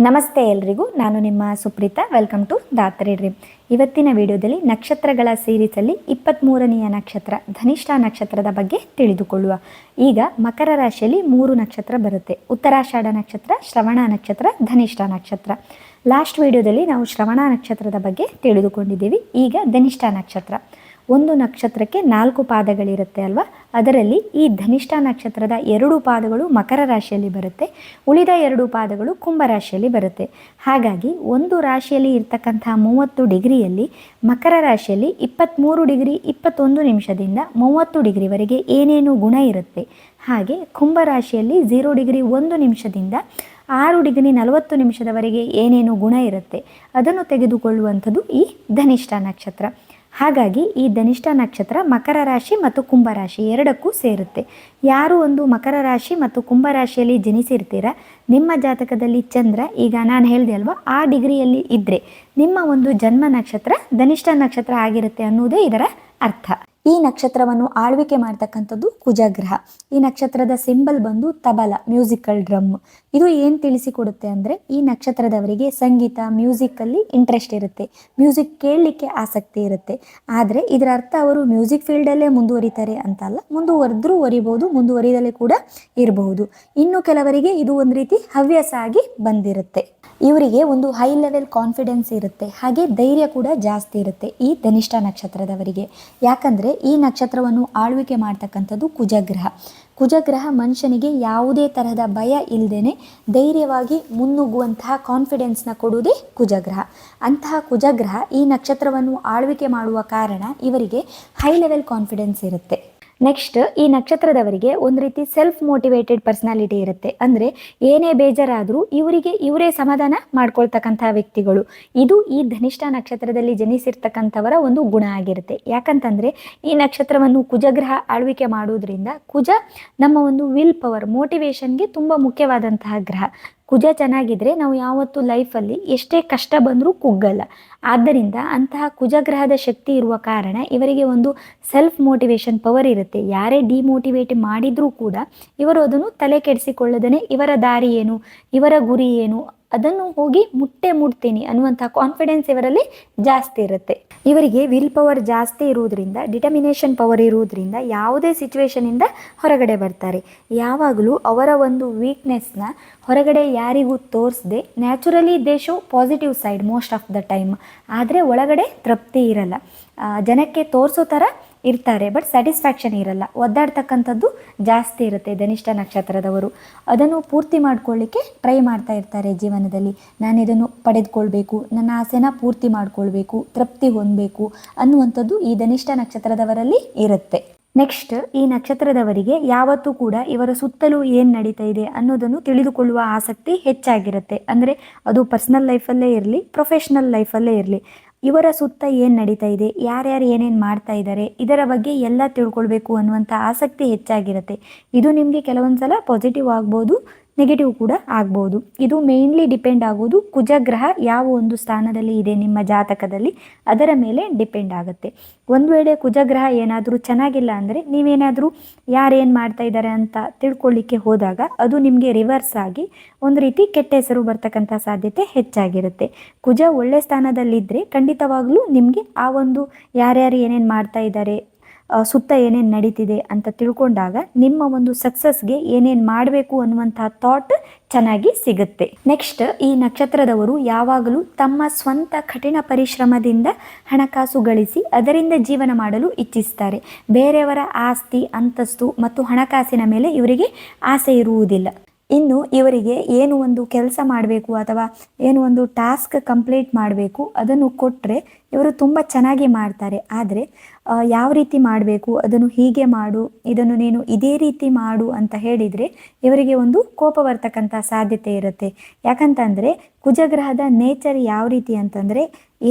ನಮಸ್ತೆ ಎಲ್ರಿಗೂ, ನಾನು ನಿಮ್ಮ Supreetha welcome to Dhatri dream ಇವತ್ತಿನ ವಿಡಿಯೋದಲ್ಲಿ ನಕ್ಷತ್ರಗಳ ಸೀರೀಸಲ್ಲಿ ಇಪ್ಪತ್ತ್ಮೂರನೆಯ ನಕ್ಷತ್ರ, ಧನಿಷ್ಠ ನಕ್ಷತ್ರದ ಬಗ್ಗೆ ತಿಳಿದುಕೊಳ್ಳುವ. ಈಗ ಮಕರ ರಾಶಿಯಲ್ಲಿ ಮೂರು ನಕ್ಷತ್ರ ಬರುತ್ತೆ. ಉತ್ತರಾಷಾಢ ನಕ್ಷತ್ರ, ಶ್ರವಣ ನಕ್ಷತ್ರ, ಧನಿಷ್ಠ ನಕ್ಷತ್ರ. ಲಾಸ್ಟ್ ವಿಡಿಯೋದಲ್ಲಿ ನಾವು ಶ್ರವಣ ನಕ್ಷತ್ರದ ಬಗ್ಗೆ ತಿಳಿದುಕೊಂಡಿದ್ದೀವಿ. ಈಗ ಧನಿಷ್ಠ ನಕ್ಷತ್ರ. ಒಂದು ನಕ್ಷತ್ರಕ್ಕೆ ನಾಲ್ಕು ಪಾದಗಳಿರುತ್ತೆ ಅಲ್ವಾ? ಅದರಲ್ಲಿ ಈ ಧನಿಷ್ಠ ನಕ್ಷತ್ರದ ಎರಡು ಪಾದಗಳು ಮಕರ ರಾಶಿಯಲ್ಲಿ ಬರುತ್ತೆ, ಉಳಿದ ಎರಡು ಪಾದಗಳು ಕುಂಭ ರಾಶಿಯಲ್ಲಿ ಬರುತ್ತೆ. ಹಾಗಾಗಿ ಒಂದು ರಾಶಿಯಲ್ಲಿ ಇರ್ತಕ್ಕಂತಹ ಮೂವತ್ತು ಡಿಗ್ರಿಯಲ್ಲಿ ಮಕರ ರಾಶಿಯಲ್ಲಿ ಇಪ್ಪತ್ತ್ಮೂರು ಡಿಗ್ರಿ ಇಪ್ಪತ್ತೊಂದು ನಿಮಿಷದಿಂದ ಮೂವತ್ತು ಡಿಗ್ರಿವರೆಗೆ ಏನೇನು ಗುಣ ಇರುತ್ತೆ? ಹಾಗೆ ಕುಂಭ ರಾಶಿಯಲ್ಲಿ ಝೀರೋ ಡಿಗ್ರಿ ಒಂದು ನಿಮಿಷದಿಂದ ಆರು ಡಿಗ್ರಿ ನಲವತ್ತು ನಿಮಿಷದವರೆಗೆ ಏನೇನು ಗುಣ ಇರುತ್ತೆ? ಅದನ್ನು ತೆಗೆದುಕೊಳ್ಳುವಂಥದ್ದು ಈ ಧನಿಷ್ಠ ನಕ್ಷತ್ರ. ಹಾಗಾಗಿ ಈ ಧನಿಷ್ಠ ನಕ್ಷತ್ರ ಮಕರ ರಾಶಿ ಮತ್ತು ಕುಂಭರಾಶಿ ಎರಡಕ್ಕೂ ಸೇರುತ್ತೆ. ಯಾರು ಒಂದು ಮಕರ ರಾಶಿ ಮತ್ತು ಕುಂಭರಾಶಿಯಲ್ಲಿ ಜನಿಸಿರ್ತೀರ? ನಿಮ್ಮ ಜಾತಕದಲ್ಲಿ ಚಂದ್ರ, ಈಗ ನಾನು ಹೇಳಿದೆ ಅಲ್ವಾ, ಆ ಡಿಗ್ರಿಯಲ್ಲಿ ಇದ್ದರೆ ನಿಮ್ಮ ಒಂದು ಜನ್ಮ ನಕ್ಷತ್ರ ಧನಿಷ್ಠ ನಕ್ಷತ್ರ ಆಗಿರುತ್ತೆ ಅನ್ನೋದೇ ಇದರ ಅರ್ಥ. ಈ ನಕ್ಷತ್ರವನ್ನು ಆಳ್ವಿಕೆ ಮಾಡ್ತಕ್ಕಂಥದ್ದು ಕುಜಗ್ರಹ. ಈ ನಕ್ಷತ್ರದ ಸಿಂಬಲ್ ಬಂದು ತಬಲ, ಮ್ಯೂಸಿಕಲ್ ಡ್ರಮ್. ಇದು ಏನು ತಿಳಿಸಿಕೊಡುತ್ತೆ ಅಂದರೆ ಈ ನಕ್ಷತ್ರದವರಿಗೆ ಸಂಗೀತ ಮ್ಯೂಸಿಕಲ್ಲಿ ಇಂಟ್ರೆಸ್ಟ್ ಇರುತ್ತೆ. ಮ್ಯೂಸಿಕ್ ಕೇಳಲಿಕ್ಕೆ ಆಸಕ್ತಿ ಇರುತ್ತೆ. ಆದರೆ ಇದರ ಅರ್ಥ ಅವರು ಮ್ಯೂಸಿಕ್ ಫೀಲ್ಡಲ್ಲೇ ಮುಂದುವರಿತಾರೆ ಅಂತ ಅಲ್ಲ, ಮುಂದುವರೆದ್ರೂ ವರಿಬಹುದು ಮುಂದುವರಿದಲೇ ಕೂಡ ಇರಬಹುದು. ಇನ್ನು ಕೆಲವರಿಗೆ ಇದು ಒಂದು ರೀತಿ ಹವ್ಯಾಸ ಆಗಿ ಬಂದಿರುತ್ತೆ. ಇವರಿಗೆ ಒಂದು ಹೈ ಲೆವೆಲ್ ಕಾನ್ಫಿಡೆನ್ಸ್ ಇರುತ್ತೆ, ಹಾಗೆ ಧೈರ್ಯ ಕೂಡ ಜಾಸ್ತಿ ಇರುತ್ತೆ ಈ ಧನಿಷ್ಠ ನಕ್ಷತ್ರದವರಿಗೆ. ಯಾಕಂದರೆ ಈ ನಕ್ಷತ್ರವನ್ನು ಆಳ್ವಿಕೆ ಮಾಡ್ತಕ್ಕಂಥದ್ದು ಕುಜಗ್ರಹ. ಕುಜಗ್ರಹ ಮನುಷ್ಯನಿಗೆ ಯಾವುದೇ ತರಹದ ಭಯ ಇಲ್ಲದೇ ಧೈರ್ಯವಾಗಿ ಮುನ್ನುಗ್ಗುವಂತಹ ಕಾನ್ಫಿಡೆನ್ಸ್ನ ಕೊಡುವುದೇ ಕುಜಗ್ರಹ. ಅಂತಹ ಕುಜಗ್ರಹ ಈ ನಕ್ಷತ್ರವನ್ನು ಆಳ್ವಿಕೆ ಮಾಡುವ ಕಾರಣ ಇವರಿಗೆ ಹೈ ಲೆವೆಲ್ ಕಾನ್ಫಿಡೆನ್ಸ್ ಇರುತ್ತೆ. ನೆಕ್ಸ್ಟ್ ಈ ನಕ್ಷತ್ರದವರಿಗೆ ಒಂದು ರೀತಿ ಸೆಲ್ಫ್ ಮೋಟಿವೇಟೆಡ್ ಪರ್ಸನಾಲಿಟಿ ಇರುತ್ತೆ. ಅಂದರೆ ಏನೇ ಬೇಜಾರಾದರೂ ಇವರಿಗೆ ಇವರೇ ಸಮಾಧಾನ ಮಾಡ್ಕೊಳ್ತಕ್ಕಂಥ ವ್ಯಕ್ತಿಗಳು. ಇದು ಈ ಧನಿಷ್ಠ ನಕ್ಷತ್ರದಲ್ಲಿ ಜನಿಸಿರ್ತಕ್ಕಂಥವರ ಒಂದು ಗುಣ ಆಗಿರುತ್ತೆ. ಯಾಕಂತಂದರೆ ಈ ನಕ್ಷತ್ರವನ್ನು ಕುಜಗ್ರಹ ಆಳ್ವಿಕೆ ಮಾಡುವುದರಿಂದ ಕುಜ ನಮ್ಮ ಒಂದು ವಿಲ್ ಪವರ್ ಮೋಟಿವೇಶನ್ಗೆ ತುಂಬ ಮುಖ್ಯವಾದಂತಹ ಗ್ರಹ. ಕುಜ ಚೆನ್ನಾಗಿದ್ದರೆ ನಾವು ಯಾವತ್ತೂ ಲೈಫಲ್ಲಿ ಎಷ್ಟೇ ಕಷ್ಟ ಬಂದರೂ ಕುಗ್ಗಲ್ಲ. ಆದ್ದರಿಂದ ಅಂತಹ ಕುಜಗ್ರಹದ ಶಕ್ತಿ ಇರುವ ಕಾರಣ ಇವರಿಗೆ ಒಂದು ಸೆಲ್ಫ್ ಮೋಟಿವೇಶನ್ ಪವರ್ ಇರುತ್ತೆ. ಯಾರೇ ಡಿಮೋಟಿವೇಟ್ ಮಾಡಿದರೂ ಕೂಡ ಇವರು ಅದನ್ನು ತಲೆ ಕೆಡಿಸಿಕೊಳ್ಳದೇ ಇವರ ದಾರಿ ಏನು, ಇವರ ಗುರಿ ಏನು ಅದನ್ನು ಹೋಗಿ ಮುಟ್ಟೆ ಮುಟ್ತೀನಿ ಅನ್ನುವಂಥ ಕಾನ್ಫಿಡೆನ್ಸ್ ಇವರಲ್ಲಿ ಜಾಸ್ತಿ ಇರುತ್ತೆ. ಇವರಿಗೆ ವಿಲ್ ಪವರ್ ಜಾಸ್ತಿ ಇರುವುದರಿಂದ ಡಿಟರ್ಮಿನೇಷನ್ ಪವರ್ ಇರುವುದರಿಂದ ಯಾವುದೇ ಸಿಚುವೇಶನಿಂದ ಹೊರಗಡೆ ಬರ್ತಾರೆ. ಯಾವಾಗಲೂ ಅವರ ಒಂದು ವೀಕ್ನೆಸ್ನ ಹೊರಗಡೆ ಯಾರಿಗೂ ತೋರಿಸದೆ naturally they show positive side most of the time ಆದರೆ ಒಳಗಡೆ ತೃಪ್ತಿ ಇರಲ್ಲ. ಜನಕ್ಕೆ ತೋರಿಸೋ ಥರ ಇರ್ತಾರೆ ಬಟ್ ಸ್ಯಾಟಿಸ್ಫ್ಯಾಕ್ಷನ್ ಇರಲ್ಲ. ಒದ್ದಾಡ್ತಕ್ಕಂಥದ್ದು ಜಾಸ್ತಿ ಇರುತ್ತೆ ಧನಿಷ್ಠ ನಕ್ಷತ್ರದವರು. ಅದನ್ನು ಪೂರ್ತಿ ಮಾಡ್ಕೊಳ್ಳಿಕ್ಕೆ ಟ್ರೈ ಮಾಡ್ತಾ ಇರ್ತಾರೆ ಜೀವನದಲ್ಲಿ. ನಾನು ಇದನ್ನು ಪಡೆದುಕೊಳ್ಬೇಕು, ನನ್ನ ಆಸೆನ ಪೂರ್ತಿ ಮಾಡ್ಕೊಳ್ಬೇಕು, ತೃಪ್ತಿ ಹೊಂದಬೇಕು ಅನ್ನುವಂಥದ್ದು ಈ ಧನಿಷ್ಠ ನಕ್ಷತ್ರದವರಲ್ಲಿ ಇರುತ್ತೆ. ನೆಕ್ಸ್ಟ್ ಈ ನಕ್ಷತ್ರದವರಿಗೆ ಯಾವತ್ತೂ ಕೂಡ ಇವರ ಸುತ್ತಲೂ ಏನು ನಡೀತಾ ಇದೆ ಅನ್ನೋದನ್ನು ತಿಳಿದುಕೊಳ್ಳುವ ಆಸಕ್ತಿ ಹೆಚ್ಚಾಗಿರುತ್ತೆ. ಅಂದರೆ ಅದು ಪರ್ಸನಲ್ ಲೈಫಲ್ಲೇ ಇರಲಿ ಪ್ರೊಫೆಷ್ನಲ್ ಲೈಫಲ್ಲೇ ಇರಲಿ. ಇವರ ಸುತ್ತ ಏನು ನಡೀತಾ ಇದೆ, ಯಾರ್ಯಾರು ಏನೇನು ಮಾಡ್ತಾ ಇದ್ದಾರೆ ಇದರ ಬಗ್ಗೆ ಎಲ್ಲ ತಿಳ್ಕೊಳ್ಬೇಕು ಅನ್ನುವಂಥ ಆಸಕ್ತಿ ಹೆಚ್ಚಾಗಿರುತ್ತೆ. ಇದು ನಿಮಗೆ ಕೆಲವೊಂದು ಸಲ ಪಾಸಿಟಿವ್ ಆಗ್ಬೋದು. ನೆಗೆಟಿವ್ ಕೂಡ ಆಗ್ಬೋದು. ಇದು ಮೇಯ್ನ್ಲಿ ಡಿಪೆಂಡ್ ಆಗೋದು ಕುಜಗ್ರಹ ಯಾವ ಒಂದು ಸ್ಥಾನದಲ್ಲಿ ಇದೆ ನಿಮ್ಮ ಜಾತಕದಲ್ಲಿ, ಅದರ ಮೇಲೆ ಡಿಪೆಂಡ್ ಆಗುತ್ತೆ. ಒಂದು ವೇಳೆ ಕುಜಗ್ರಹ ಏನಾದರೂ ಚೆನ್ನಾಗಿಲ್ಲ ಅಂದರೆ ನೀವೇನಾದರೂ ಯಾರೇನು ಮಾಡ್ತಾ ಇದ್ದಾರೆ ಅಂತ ತಿಳ್ಕೊಳ್ಳಿಕ್ಕೆ ಹೋದಾಗ ಅದು ನಿಮಗೆ ರಿವರ್ಸ್ ಆಗಿ ಒಂದು ರೀತಿ ಕೆಟ್ಟ ಹೆಸರು ಬರ್ತಕ್ಕಂಥ ಸಾಧ್ಯತೆ ಹೆಚ್ಚಾಗಿರುತ್ತೆ. ಕುಜ ಒಳ್ಳೆ ಸ್ಥಾನದಲ್ಲಿದ್ದರೆ ಖಂಡಿತವಾಗ್ಲೂ ನಿಮಗೆ ಆ ಒಂದು ಯಾರ್ಯಾರು ಏನೇನು ಮಾಡ್ತಾ ಇದ್ದಾರೆ ಸುತ್ತ ಏನೇನು ನಡೀತಿದೆ ಅಂತ ತಿಳ್ಕೊಂಡಾಗ ನಿಮ್ಮ ಒಂದು ಸಕ್ಸಸ್ಗೆ ಏನೇನು ಮಾಡಬೇಕು ಅನ್ನುವಂಥ ಥಾಟ್ ಚೆನ್ನಾಗಿ ಸಿಗುತ್ತೆ. ನೆಕ್ಸ್ಟ್ ಈ ನಕ್ಷತ್ರದವರು ಯಾವಾಗಲೂ ತಮ್ಮ ಸ್ವಂತ ಕಠಿಣ ಪರಿಶ್ರಮದಿಂದ ಹಣಕಾಸು ಗಳಿಸಿ ಅದರಿಂದ ಜೀವನ ಮಾಡಲು ಇಚ್ಛಿಸ್ತಾರೆ. ಬೇರೆಯವರ ಆಸ್ತಿ, ಅಂತಸ್ತು ಮತ್ತು ಹಣಕಾಸಿನ ಮೇಲೆ ಇವರಿಗೆ ಆಸೆ ಇರುವುದಿಲ್ಲ. ಇನ್ನು ಇವರಿಗೆ ಏನು ಒಂದು ಕೆಲಸ ಮಾಡಬೇಕು ಅಥವಾ ಏನು ಒಂದು ಟಾಸ್ಕ್ ಕಂಪ್ಲೀಟ್ ಮಾಡಬೇಕು ಅದನ್ನು ಕೊಟ್ಟರೆ ಇವರು ತುಂಬ ಚೆನ್ನಾಗಿ ಮಾಡ್ತಾರೆ. ಆದರೆ ಯಾವ ರೀತಿ ಮಾಡಬೇಕು, ಅದನ್ನು ಹೀಗೆ ಮಾಡು, ಇದನ್ನು ನೀನು ಇದೇ ರೀತಿ ಮಾಡು ಅಂತ ಹೇಳಿದರೆ ಇವರಿಗೆ ಒಂದು ಕೋಪ ಬರ್ತಕ್ಕಂಥ ಸಾಧ್ಯತೆ ಇರುತ್ತೆ. ಯಾಕಂತಂದರೆ, ಕುಜಗ್ರಹದ ನೇಚರ್ ಯಾವ ರೀತಿ ಅಂತಂದರೆ,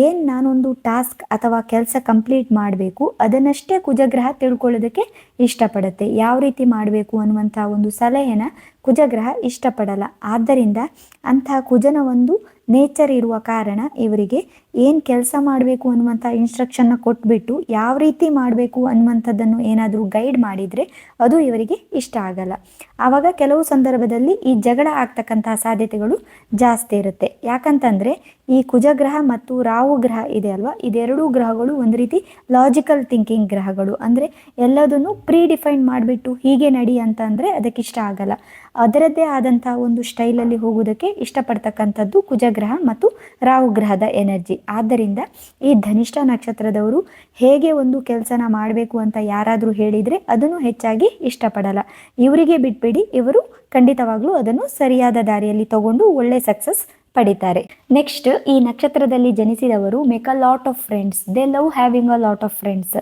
ಏನು ನಾನೊಂದು ಟಾಸ್ಕ್ ಅಥವಾ ಕೆಲಸ ಕಂಪ್ಲೀಟ್ ಮಾಡಬೇಕು, ಅದನ್ನಷ್ಟೇ ಕುಜಗ್ರಹ ತಿಳ್ಕೊಳ್ಳೋದಕ್ಕೆ ಇಷ್ಟಪಡುತ್ತೆ. ಯಾವ ರೀತಿ ಮಾಡಬೇಕು ಅನ್ನುವಂಥ ಒಂದು ಸಲಹೆನ ಕುಜಗ್ರಹ ಇಷ್ಟಪಡಲ್ಲ. ಆದ್ದರಿಂದ ಅಂತಹ ಕುಜನ ಒಂದು ನೇಚರ್ ಇರುವ ಕಾರಣ ಇವರಿಗೆ ಏನು ಕೆಲಸ ಮಾಡಬೇಕು ಅನ್ನುವಂಥ ಇನ್ಸ್ಟ್ರಕ್ಷನ್ನ ಕೊಟ್ಬಿಟ್ಟು ಯಾವ ರೀತಿ ಮಾಡಬೇಕು ಅನ್ನುವಂಥದ್ದನ್ನು ಏನಾದರೂ ಗೈಡ್ ಮಾಡಿದರೆ ಅದು ಇವರಿಗೆ ಇಷ್ಟ ಆಗಲ್ಲ. ಆವಾಗ ಕೆಲವು ಸಂದರ್ಭದಲ್ಲಿ ಈ ಜಗಳ ಆಗ್ತಕ್ಕಂತಹ ಸಾಧ್ಯತೆಗಳು ಜಾಸ್ತಿ ಇರುತ್ತೆ. ಯಾಕಂತಂದರೆ ಈ ಕುಜಗ್ರಹ ಮತ್ತು ರಾಹು ಗ್ರಹ ಇದೆ ಅಲ್ವಾ? ಇದೆರಡೂ ಗ್ರಹಗಳು ಒಂದು ರೀತಿ ಲಾಜಿಕಲ್ ಥಿಂಕಿಂಗ್ ಗ್ರಹಗಳು. ಅಂದರೆ ಎಲ್ಲದನ್ನು ಪ್ರೀ ಡಿಫೈನ್ ಮಾಡಿಬಿಟ್ಟು ಹೀಗೆ ನಡಿ ಅಂತ ಅದಕ್ಕೆ ಇಷ್ಟ ಆಗಲ್ಲ. ಅದರದ್ದೇ ಆದಂತಹ ಒಂದು ಸ್ಟೈಲಲ್ಲಿ ಹೋಗೋದಕ್ಕೆ ಇಷ್ಟಪಡ್ತಕ್ಕಂಥದ್ದು ಕುಜಗ್ರಹ ಮತ್ತು ರಾಹು ಗ್ರಹದ ಎನರ್ಜಿ. ಆದ್ದರಿಂದ ಈ ಧನಿಷ್ಠ ನಕ್ಷತ್ರದವರು ಹೇಗೆ ಒಂದು ಕೆಲಸನ ಮಾಡಬೇಕು ಅಂತ ಯಾರಾದರೂ ಹೇಳಿದರೆ ಅದನ್ನು ಹೆಚ್ಚಾಗಿ ಇಷ್ಟಪಡಲ್ಲ. ಇವರಿಗೆ ಬಿಟ್ಬಿಡಿ, ಇವರು ಖಂಡಿತವಾಗ್ಲೂ ಅದನ್ನು ಸರಿಯಾದ ದಾರಿಯಲ್ಲಿ ತಗೊಂಡು ಒಳ್ಳೆ ಸಕ್ಸಸ್ ಪಡಿತಾರೆ. ನೆಕ್ಸ್ಟ್, ಈ ನಕ್ಷತ್ರದಲ್ಲಿ ಜನಿಸಿದವರು make a lot of friends they love having a lot of friends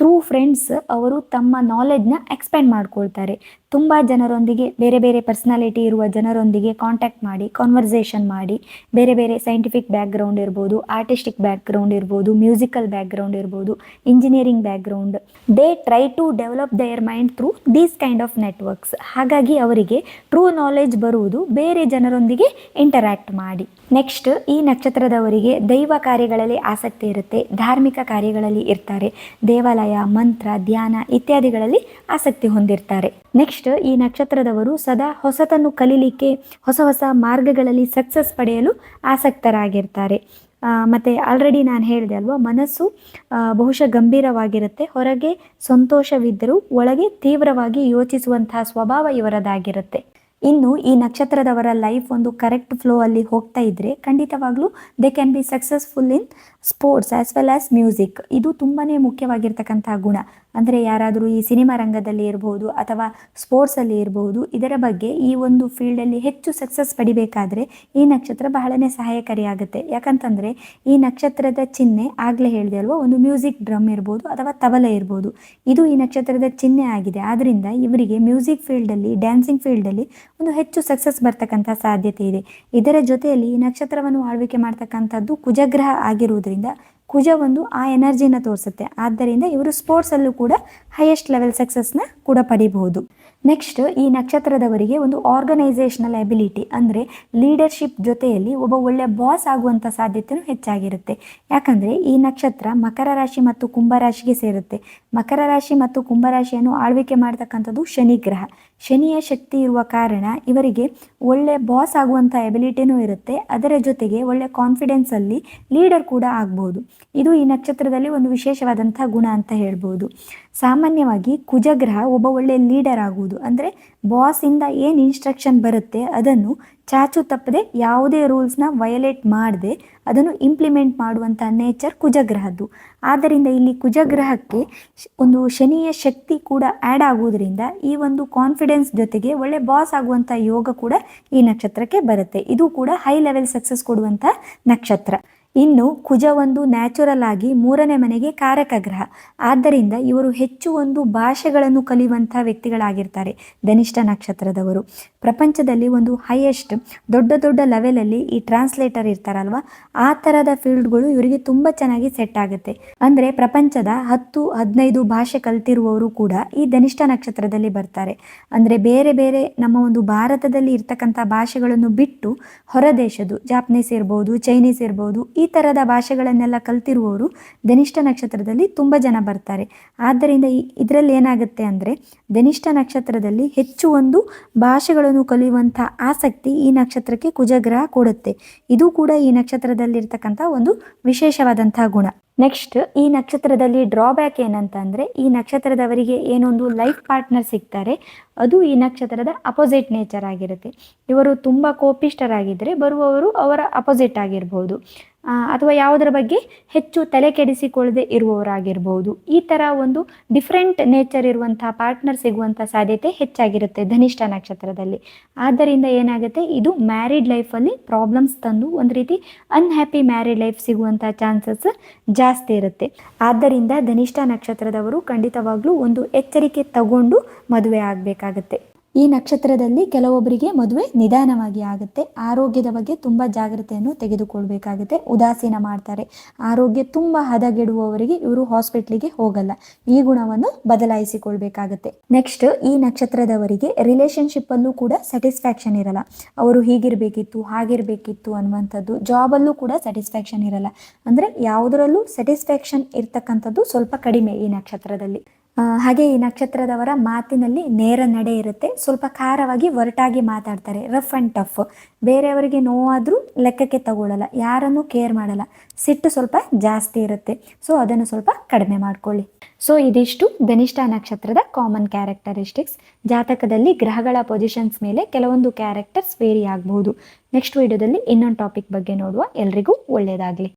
through friends ಅವರು ತಮ್ಮ ನಾಲೆಡ್ನ ಎಕ್ಸ್ಪೆಂಡ್ ಮಾಡ್ಕೊಳ್ತಾರೆ. ತುಂಬ ಜನರೊಂದಿಗೆ, ಬೇರೆ ಬೇರೆ ಪರ್ಸ್ನಾಲಿಟಿ ಇರುವ ಜನರೊಂದಿಗೆ ಕಾಂಟ್ಯಾಕ್ಟ್ ಮಾಡಿ ಕಾನ್ವರ್ಸೇಷನ್ ಮಾಡಿ, ಬೇರೆ ಬೇರೆ ಸೈಂಟಿಫಿಕ್ ಬ್ಯಾಕ್ಗ್ರೌಂಡ್ ಇರ್ಬೋದು ಆರ್ಟಿಸ್ಟಿಕ್ ಬ್ಯಾಕ್ಗ್ರೌಂಡ್ ಇರ್ಬೋದು ಮ್ಯೂಸಿಕಲ್ ಬ್ಯಾಕ್ಗ್ರೌಂಡ್ ಇರ್ಬೋದು engineering background they try to develop their mind through these kind of networks ಹಾಗಾಗಿ ಅವರಿಗೆ ಟ್ರೂ ನಾಲೆಜ್ ಬರುವುದು ಬೇರೆ ಜನರೊಂದಿಗೆ ಇಂಟರ್ಯಾಕ್ಟ್ ಮಾಡಿ. ನೆಕ್ಸ್ಟ್ ಈ ನಕ್ಷತ್ರದವರಿಗೆ ದೈವ ಕಾರ್ಯಗಳಲ್ಲಿ ಆಸಕ್ತಿ ಇರುತ್ತೆ, ಧಾರ್ಮಿಕ ಕಾರ್ಯಗಳಲ್ಲಿ ಇರ್ತಾರೆ, ದೇವಾಲಯ, ಮಂತ್ರ, ಧ್ಯಾನ ಇತ್ಯಾದಿಗಳಲ್ಲಿ ಆಸಕ್ತಿ ಹೊಂದಿರ್ತಾರೆ. ನೆಕ್ಸ್ಟ್ ಈ ನಕ್ಷತ್ರದವರು ಸದಾ ಹೊಸತನ್ನು ಕಲೀಲಿಕ್ಕೆ, ಹೊಸ ಹೊಸ ಮಾರ್ಗಗಳಲ್ಲಿ ಸಕ್ಸಸ್ ಪಡೆಯಲು ಆಸಕ್ತರಾಗಿರ್ತಾರೆ. ಮತ್ತು ಆಲ್ರೆಡಿ ನಾನು ಹೇಳಿದೆ ಅಲ್ವಾ, ಮನಸ್ಸು ಬಹುಶಃ ಗಂಭೀರವಾಗಿರುತ್ತೆ, ಹೊರಗೆ ಸಂತೋಷವಿದ್ದರೂ ಒಳಗೆ ತೀವ್ರವಾಗಿ ಯೋಚಿಸುವಂತಹ ಸ್ವಭಾವ ಇವರದಾಗಿರುತ್ತೆ. ಇನ್ನು ಈ ನಕ್ಷತ್ರದವರ ಲೈಫ್ ಒಂದು ಕರೆಕ್ಟ್ ಫ್ಲೋ ಅಲ್ಲಿ ಹೋಗ್ತಾ ಇದ್ರೆ ಖಂಡಿತವಾಗ್ಲೂ they can be successful in sports as well as music ಇದು ತುಂಬಾ ಮುಖ್ಯವಾಗಿರ್ತಕ್ಕಂತಹ ಗುಣ. ಅಂದರೆ ಯಾರಾದರೂ ಈ ಸಿನಿಮಾ ರಂಗದಲ್ಲಿ ಇರಬಹುದು ಅಥವಾ ಸ್ಪೋರ್ಟ್ಸಲ್ಲಿ ಇರಬಹುದು ಇದರ ಬಗ್ಗೆ ಈ ಒಂದು ಫೀಲ್ಡಲ್ಲಿ ಹೆಚ್ಚು ಸಕ್ಸಸ್ ಪಡಿಬೇಕಾದ್ರೆ ಈ ನಕ್ಷತ್ರ ಬಹಳನೇ ಸಹಾಯಕಾರಿಯಾಗುತ್ತೆ. ಯಾಕಂತಂದರೆ ಈ ನಕ್ಷತ್ರದ ಚಿಹ್ನೆ ಆಗಲೇ ಹೇಳಿದೆ ಅಲ್ವಾ, ಒಂದು ಮ್ಯೂಸಿಕ್ ಡ್ರಮ್ ಇರ್ಬೋದು ಅಥವಾ ತಬಲ ಇರ್ಬೋದು. ಇದು ಈ ನಕ್ಷತ್ರದ ಚಿಹ್ನೆ ಆಗಿದೆ. ಆದ್ದರಿಂದ ಇವರಿಗೆ ಮ್ಯೂಸಿಕ್ ಫೀಲ್ಡಲ್ಲಿ ಡ್ಯಾನ್ಸಿಂಗ್ ಫೀಲ್ಡಲ್ಲಿ ಒಂದು ಹೆಚ್ಚು ಸಕ್ಸಸ್ ಬರ್ತಕ್ಕಂಥ ಸಾಧ್ಯತೆ ಇದೆ. ಇದರ ಜೊತೆಯಲ್ಲಿ ಈ ನಕ್ಷತ್ರವನ್ನು ಆಳ್ವಿಕೆ ಮಾಡ್ತಕ್ಕಂಥದ್ದು ಕುಜಗ್ರಹ ಆಗಿರುವುದರಿಂದ ಕುಜ ಒಂದು ಆ ಎನರ್ಜಿನ ತೋರಿಸುತ್ತೆ. ಆದ್ದರಿಂದ ಇವರು ಸ್ಪೋರ್ಟ್ಸಲ್ಲೂ ಕೂಡ ಹೈಯೆಸ್ಟ್ ಲೆವೆಲ್ ಸಕ್ಸಸ್ನ ಕೂಡ ಪಡಿಬಹುದು. ನೆಕ್ಸ್ಟ್ ಈ ನಕ್ಷತ್ರದವರಿಗೆ ಒಂದು ಆರ್ಗನೈಸೇಷನಲ್ ಎಬಿಲಿಟಿ ಅಂದರೆ ಲೀಡರ್ಶಿಪ್ ಜೊತೆಯಲ್ಲಿ ಒಬ್ಬ ಒಳ್ಳೆ ಬಾಸ್ ಆಗುವಂಥ ಸಾಧ್ಯತೆಯೂ ಹೆಚ್ಚಾಗಿರುತ್ತೆ. ಯಾಕಂದರೆ ಈ ನಕ್ಷತ್ರ ಮಕರ ರಾಶಿ ಮತ್ತು ಕುಂಭರಾಶಿಗೆ ಸೇರುತ್ತೆ. ಮಕರ ರಾಶಿ ಮತ್ತು ಕುಂಭರಾಶಿಯನ್ನು ಆಳ್ವಿಕೆ ಮಾಡ್ತಕ್ಕಂಥದ್ದು ಶನಿ ಗ್ರಹ. ಶನಿಯ ಶಕ್ತಿ ಇರುವ ಕಾರಣ ಇವರಿಗೆ ಒಳ್ಳೆ ಬಾಸ್ ಆಗುವಂಥ ಎಬಿಲಿಟಿನೂ ಇರುತ್ತೆ. ಅದರ ಜೊತೆಗೆ ಒಳ್ಳೆ ಕಾನ್ಫಿಡೆನ್ಸಲ್ಲಿ ಲೀಡರ್ ಕೂಡ ಆಗ್ಬೋದು. ಇದು ಈ ನಕ್ಷತ್ರದಲ್ಲಿ ಒಂದು ವಿಶೇಷವಾದಂಥ ಗುಣ ಅಂತ ಹೇಳ್ಬೋದು. ಸಾಮಾನ್ಯವಾಗಿ ಕುಜಗ್ರಹ ಒಬ್ಬ ಒಳ್ಳೆ ಲೀಡರ್ ಆಗುವುದು. ಅಂದರೆ ಬಾಸಿಂದ ಏನು ಇನ್ಸ್ಟ್ರಕ್ಷನ್ ಬರುತ್ತೆ ಅದನ್ನು ಚಾಚು ತಪ್ಪದೆ ಯಾವುದೇ ರೂಲ್ಸ್ನ ವಯಲೇಟ್ ಮಾಡದೆ ಅದನ್ನು ಇಂಪ್ಲಿಮೆಂಟ್ ಮಾಡುವಂಥ ನೇಚರ್ ಕುಜಗ್ರಹದ್ದು. ಆದ್ದರಿಂದ ಇಲ್ಲಿ ಕುಜಗ್ರಹಕ್ಕೆ ಒಂದು ಶನಿಯ ಶಕ್ತಿ ಕೂಡ ಆ್ಯಡ್ ಆಗುವುದರಿಂದ ಈ ಒಂದು ಕಾನ್ಫಿಡೆನ್ಸ್ ಜೊತೆಗೆ ಒಳ್ಳೆ ಬಾಸ್ ಆಗುವಂಥ ಯೋಗ ಕೂಡ ಈ ನಕ್ಷತ್ರಕ್ಕೆ ಬರುತ್ತೆ. ಇದು ಕೂಡ ಹೈ ಲೆವೆಲ್ ಸಕ್ಸಸ್ ಕೊಡುವಂಥ ನಕ್ಷತ್ರ. ಇನ್ನು ಕುಜ ಒಂದು ನ್ಯಾಚುರಲ್ ಆಗಿ ಮೂರನೇ ಮನೆಗೆ ಕಾರಕ ಗ್ರಹ ಆದ್ದರಿಂದ ಇವರು ಹೆಚ್ಚು ಒಂದು ಭಾಷೆಗಳನ್ನು ಕಲಿಯುವಂತಹ ವ್ಯಕ್ತಿಗಳಾಗಿರ್ತಾರೆ ಧನಿಷ್ಠ ನಕ್ಷತ್ರದವರು. ಪ್ರಪಂಚದಲ್ಲಿ ಒಂದು ಹೈಯೆಸ್ಟ್ ದೊಡ್ಡ ದೊಡ್ಡ ಲೆವೆಲಲ್ಲಿ ಈ ಟ್ರಾನ್ಸ್ಲೇಟರ್ ಇರ್ತಾರಲ್ವ? ಆ ಥರದ ಫೀಲ್ಡ್ಗಳು ಇವರಿಗೆ ತುಂಬ ಚೆನ್ನಾಗಿ ಸೆಟ್ ಆಗುತ್ತೆ. ಅಂದರೆ ಪ್ರಪಂಚದ ಹತ್ತು, ಹದಿನೈದು ಭಾಷೆ ಕಲ್ತಿರುವವರು ಕೂಡ ಈ ಧನಿಷ್ಠ ನಕ್ಷತ್ರದಲ್ಲಿ ಬರ್ತಾರೆ. ಅಂದರೆ ಬೇರೆ ಬೇರೆ ನಮ್ಮ ಒಂದು ಭಾರತದಲ್ಲಿ ಇರ್ತಕ್ಕಂಥ ಭಾಷೆಗಳನ್ನು ಬಿಟ್ಟು ಹೊರ ದೇಶದ್ದು ಜಾಪನೀಸ್ ಇರ್ಬೋದು ಚೈನೀಸ್ ಇರ್ಬೋದು ಥರದ ಭಾಷೆಗಳನ್ನೆಲ್ಲ ಕಲ್ತಿರುವವರು ಧನಿಷ್ಠ ನಕ್ಷತ್ರದಲ್ಲಿ ತುಂಬ ಜನ ಬರ್ತಾರೆ. ಆದ್ದರಿಂದ ಇದರಲ್ಲಿ ಏನಾಗುತ್ತೆ ಅಂದರೆ ಧನಿಷ್ಠ ನಕ್ಷತ್ರದಲ್ಲಿ ಹೆಚ್ಚು ಒಂದು ಭಾಷೆಗಳನ್ನು ಕಲಿಯುವಂಥ ಆಸಕ್ತಿ ಈ ನಕ್ಷತ್ರಕ್ಕೆ ಕುಜಗ್ರಹ ಕೊಡುತ್ತೆ. ಇದು ಕೂಡ ಈ ನಕ್ಷತ್ರದಲ್ಲಿರ್ತಕ್ಕಂಥ ಒಂದು ವಿಶೇಷವಾದಂತಹ ಗುಣ. ನೆಕ್ಸ್ಟ್ ಈ ನಕ್ಷತ್ರದಲ್ಲಿ ಡ್ರಾಬ್ಯಾಕ್ ಏನಂತ ಅಂದರೆ ಈ ನಕ್ಷತ್ರದವರಿಗೆ ಏನೊಂದು ಲೈಫ್ ಪಾರ್ಟ್ನರ್ ಸಿಗ್ತಾರೆ. ಅದು ಈ ನಕ್ಷತ್ರದ ಅಪೋಸಿಟ್ ನೇಚರ್ ಆಗಿರುತ್ತೆ. ಇವರು ತುಂಬ ಕೋಪಿಷ್ಟರಾಗಿದ್ದರೆ ಬರುವವರು ಅವರ ಅಪೋಸಿಟ್ ಆಗಿರ್ಬೋದು. ಅಥವಾ ಯಾವುದರ ಬಗ್ಗೆ ಹೆಚ್ಚು ತಲೆ ಕೆಡಿಸಿಕೊಳ್ಳದೆ ಇರುವವರಾಗಿರ್ಬೋದು. ಈ ಥರ ಒಂದು ಡಿಫ್ರೆಂಟ್ ನೇಚರ್ ಇರುವಂಥ ಪಾರ್ಟ್ನರ್ ಸಿಗುವಂಥ ಸಾಧ್ಯತೆ ಹೆಚ್ಚಾಗಿರುತ್ತೆ ಧನಿಷ್ಠ ನಕ್ಷತ್ರದಲ್ಲಿ. ಆದ್ದರಿಂದ ಏನಾಗುತ್ತೆ? ಇದು ಮ್ಯಾರಿಡ್ ಲೈಫಲ್ಲಿ ಪ್ರಾಬ್ಲಮ್ಸ್ ತಂದು ಒಂದು ರೀತಿ ಅನ್ಹ್ಯಾಪಿ ಮ್ಯಾರಿಡ್ ಲೈಫ್ ಸಿಗುವಂಥ ಚಾನ್ಸಸ್ ಜಾಸ್ತಿ ಇರುತ್ತೆ. ಆದ್ದರಿಂದ ಧನಿಷ್ಠ ನಕ್ಷತ್ರದವರು ಖಂಡಿತವಾಗ್ಲೂ ಒಂದು ಎಚ್ಚರಿಕೆ ತಗೊಂಡು ಮದುವೆ ಆಗಬೇಕಾಗತ್ತೆ. ಈ ನಕ್ಷತ್ರದಲ್ಲಿ ಕೆಲವೊಬ್ಬರಿಗೆ ಮದುವೆ ನಿಧಾನವಾಗಿ ಆಗುತ್ತೆ. ಆರೋಗ್ಯದ ಬಗ್ಗೆ ತುಂಬ ಜಾಗ್ರತೆಯನ್ನು ತೆಗೆದುಕೊಳ್ಬೇಕಾಗುತ್ತೆ. ಉದಾಸೀನ ಮಾಡ್ತಾರೆ. ಆರೋಗ್ಯ ತುಂಬ ಹದಗೆಡುವವರಿಗೆ ಇವರು ಹಾಸ್ಪಿಟ್ಲಿಗೆ ಹೋಗಲ್ಲ. ಈ ಗುಣವನ್ನು ಬದಲಾಯಿಸಿಕೊಳ್ಬೇಕಾಗುತ್ತೆ. ನೆಕ್ಸ್ಟ್, ಈ ನಕ್ಷತ್ರದವರಿಗೆ ರಿಲೇಶನ್ಶಿಪ್ ಅಲ್ಲೂ ಕೂಡ ಸ್ಯಾಟಿಸ್ಫ್ಯಾಕ್ಷನ್ ಇರಲ್ಲ. ಅವರು ಹೀಗಿರಬೇಕಿತ್ತು, ಹಾಗಿರಬೇಕಿತ್ತು ಅನ್ನುವಂಥದ್ದು ಜಾಬಲ್ಲೂ ಕೂಡ ಸ್ಯಾಟಿಸ್ಫ್ಯಾಕ್ಷನ್ ಇರಲ್ಲ. ಅಂದ್ರೆ ಯಾವುದರಲ್ಲೂ ಸ್ಯಾಟಿಸ್ಫ್ಯಾಕ್ಷನ್ ಇರ್ತಕ್ಕಂಥದ್ದು ಸ್ವಲ್ಪ ಕಡಿಮೆ ಈ ನಕ್ಷತ್ರದಲ್ಲಿ. ಹಾಗೆ ಈ ನಕ್ಷತ್ರದವರ ಮಾತಿನಲ್ಲಿ ನೇರ ನಡೆ ಇರುತ್ತೆ. ಸ್ವಲ್ಪ ಖಾರವಾಗಿ ಒರಟಾಗಿ ಮಾತಾಡ್ತಾರೆ. Rough and tough. ಬೇರೆಯವರಿಗೆ ನೋವಾದರೂ ಲೆಕ್ಕಕ್ಕೆ ತಗೊಳ್ಳಲ್ಲ ಯಾರನ್ನು ಕೇರ್ ಮಾಡಲ್ಲ. ಸಿಟ್ಟು ಸ್ವಲ್ಪ ಜಾಸ್ತಿ ಇರುತ್ತೆ. ಸೊ, ಅದನ್ನು ಸ್ವಲ್ಪ ಕಡಿಮೆ ಮಾಡ್ಕೊಳ್ಳಿ. ಸೊ, ಇದಿಷ್ಟು ಧನಿಷ್ಠ ನಕ್ಷತ್ರದ ಕಾಮನ್ ಕ್ಯಾರೆಕ್ಟರಿಸ್ಟಿಕ್ಸ್ ಜಾತಕದಲ್ಲಿ ಗ್ರಹಗಳ ಪೊಸಿಷನ್ಸ್ ಮೇಲೆ ಕೆಲವೊಂದು ಕ್ಯಾರೆಕ್ಟರ್ಸ್ ವೇರಿ ಆಗಬಹುದು. ನೆಕ್ಸ್ಟ್ ವಿಡಿಯೋದಲ್ಲಿ ಇನ್ನೊಂದು ಟಾಪಿಕ್ ಬಗ್ಗೆ ನೋಡುವ ಎಲ್ರಿಗೂ ಒಳ್ಳೆಯದಾಗಲಿ